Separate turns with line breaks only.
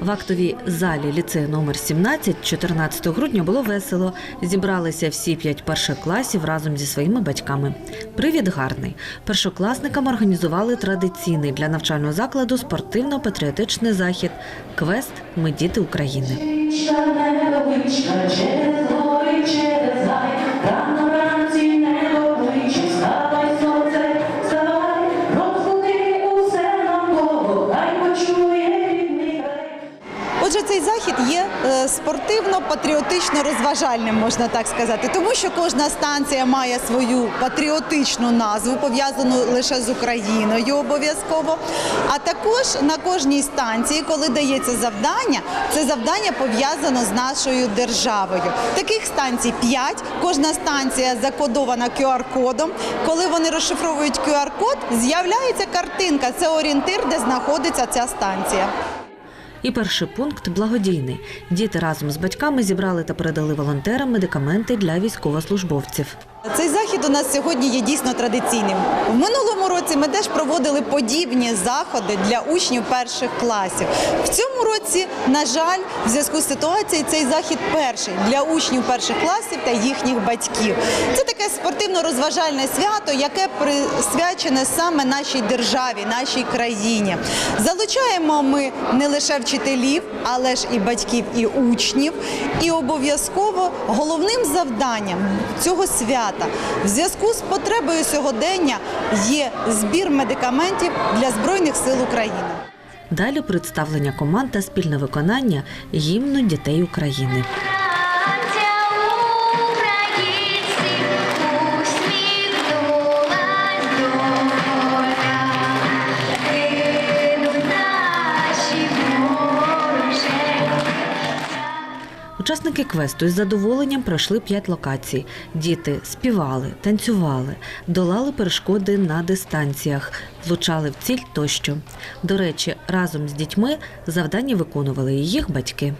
В актовій залі ліцею номер 17 14 грудня було весело. Зібралися всі п'ять перших класів разом зі своїми батьками. Привід гарний. Першокласникам організували традиційний для навчального закладу спортивно-патріотичний захід Квест Ми діти України.
Отже, цей захід є е, спортивно-патріотично-розважальним, можна так сказати, тому що кожна станція має свою патріотичну назву, пов'язану лише з Україною обов'язково. А також на кожній станції, коли дається завдання, це завдання пов'язано з нашою державою. Таких станцій 5, кожна станція закодована QR-кодом. Коли вони розшифровують QR-код, з'являється картинка. Це орієнтир, де знаходиться ця станція.
І перший пункт благодійний. Діти разом з батьками зібрали та передали волонтерам медикаменти для військовослужбовців.
Цей захід у нас сьогодні є дійсно традиційним. В минулому році ми теж проводили подібні заходи для учнів перших класів. В цьому році, на жаль, в зв'язку з ситуацією цей захід перший для учнів перших класів та їхніх батьків. Це таке спортивно-розважальне свято, яке присвячене саме нашій державі, нашій країні. Залучаємо ми не лише вчителів, але ж і батьків, і учнів. І обов'язково головним завданням цього свята в зв'язку з потребою сьогодення є збір медикаментів для Збройних сил України.
Далі представлення команд та спільне виконання гімну дітей України. Учасники квесту із задоволенням пройшли п'ять локацій. Діти співали, танцювали, долали перешкоди на дистанціях, влучали в ціль тощо. До речі, разом з дітьми завдання виконували їх батьки.